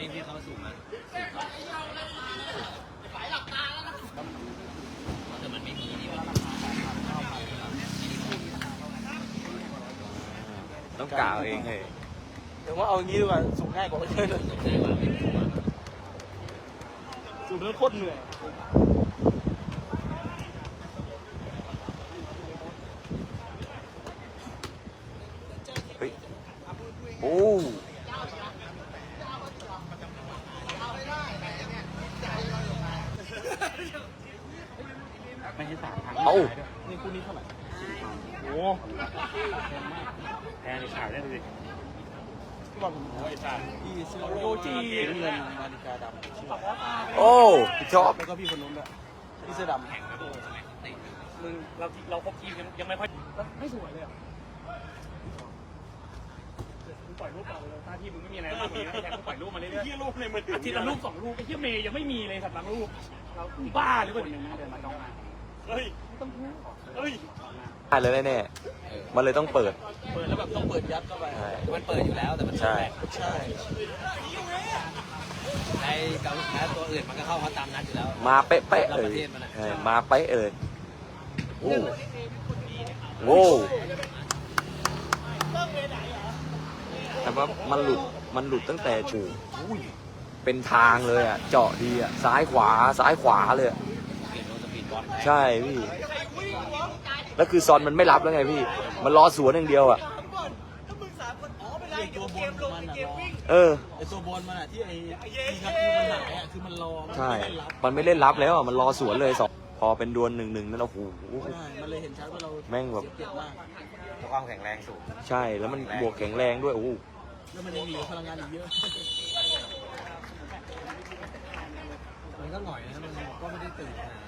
นี่พี่เขาสูงนะแต่มันไม่มีนี่มันต้องกล่าวเองเลยเดี๋ยวว่าเอาอย่างนี้ดีกว่าสูงง่ายกว่าเยอะเลยใช่ว่าไม่สูงอะสูงแล้วโคตรเหนื่อยเฮ้ยโอ้ ไม่ใช่สามครั้งเอ้า นี่คู่นี้เท่าไหร่โอ้แพงในฉากได้ดูดิที่บอกผมโอ้ยจานพี่ซื้อโยจีเงินนาฬิกาดำชื่อโอ้ชอบแล้วก็พี่คนนู้นด้วยพี่เสื้อดำมึงเราเราครบทีมยังยังไม่ค่อยไม่สวยเลยอะมึงปล่อยรูปเราเลยหน้าที่มึงไม่มีอะไรมากกว่านี้นะแค่มึงปล่อยรูปมาเรื่อยๆที่รูปในมือถืออาทิตย์ละรูปสองรูปไอ้เหี้ยเมย์ยังไม่มีเลยสัตว์บางรูปเราบ้าหรือเปล่าเนี่ยเดินมาจ้องมา เฮ้ยเฮ้ยได้เลยแน่ๆมันเลยต้องเปิด เปิดแล้วแบบต้องเปิดยัดเข้าไป ใช่ มันเปิดอยู่แล้วแต่มันใช่ ใช่ในเกาหลีแพ้ตัวอื่นมันก็เข้ามาตามนัดอยู่แล้ว มาเป๊ะๆเลยใช่มาเป๊ะเลยโอ้โว้แต่ว่ามันหลุด มันหลุดตั้งแต่จูอุ้ยเป็นทางเลยอะ เจาะดีอะ ซ้ายขวา ซ้ายขวาเลยอะ ใช่พี่แล้วคือซอนมันไม่รับแล้วไงพี่ มันรอสวนอย่างเดียวอะไอตัวบนมันอะรอเออไอตัวบนมันอะที่ไอที่ครับที่มันหายอะคือมันรอมันใช่ไม่ได้รับมันไม่เล่นรับแล้วอะมันรอสวนเลยสองพอเป็นดวลหนึ่งหนึ่งนั่นโอ้โหใช่มันเลยเห็นชัดว่าเราแม่งแบบเสียเปรียบมากความแข็งแรงสูงใช่แล้วมันบวกแข็งแรงด้วยโอ้โหแล้วมันยังเหลือพลังงานอีกเยอะมันก็หน่อยนะมันก็ไม่ได้ตื่นขนาดนั้น